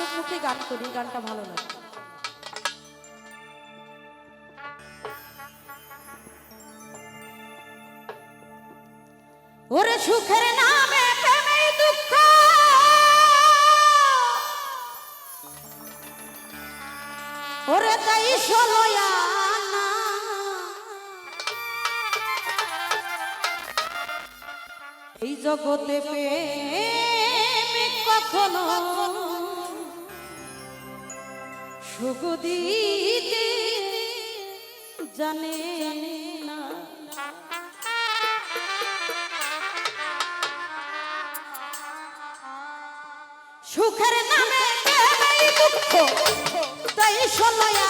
বাস্তব মুখে গান করি গানটা ভালো লাগে। ওরে সুখের নামে প্রেমে দুঃখ। ওরে তাই সলয়ানা এই জগতে প্রেম কখনো সুখ জানে সুখের নামে দুঃখ তাই সলয়ানা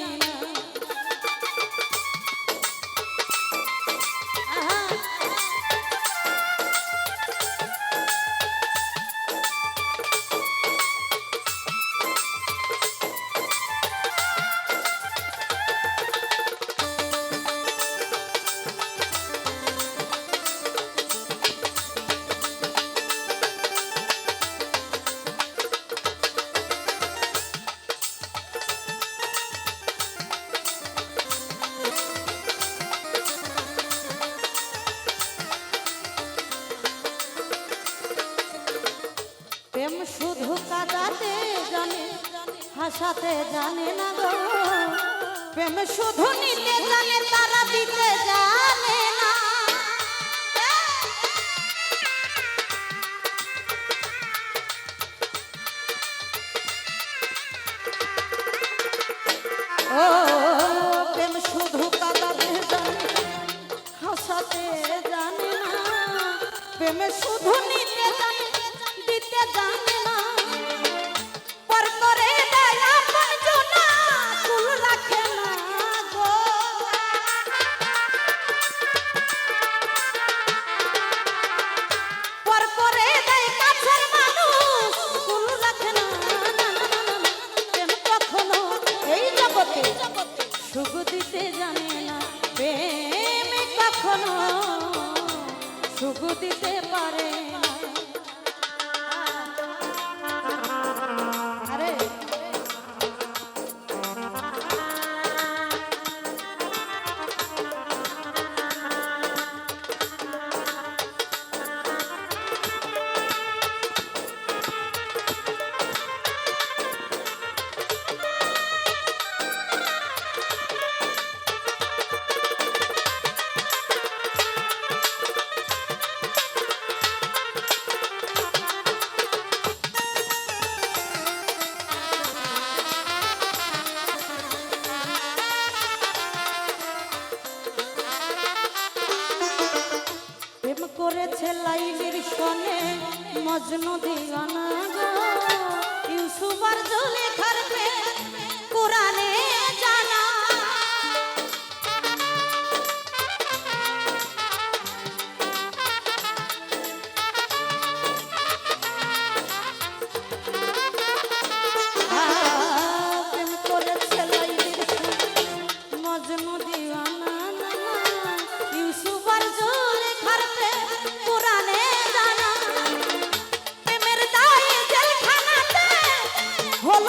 হাসাতে জানে না গো। প্রেম শুধু নিতে জানে, তারা দিতে জানে না। ও, প্রেম শুধু কাটাতে জানে, হাসাতে জানে না। প্রেম শুধু নিতে জানে, দিতে জানে কখনো সুখ দিতে পারে না। করেছে লাইলির সনে মজনু দিগানা গো। ইউসুফ আর জুলেখার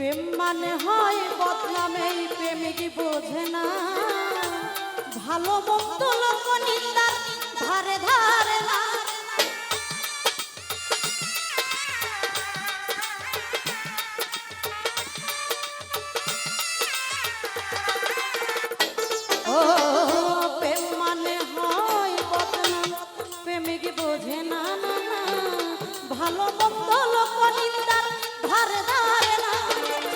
প্রেম মানে হয় বদনামে প্রেমিক বোঝে না। ভালো মন্দ লোক নিন্দার ধারে ধারে মানে ভালো মন্দ লোক নিন্দার ধারে ধারে না।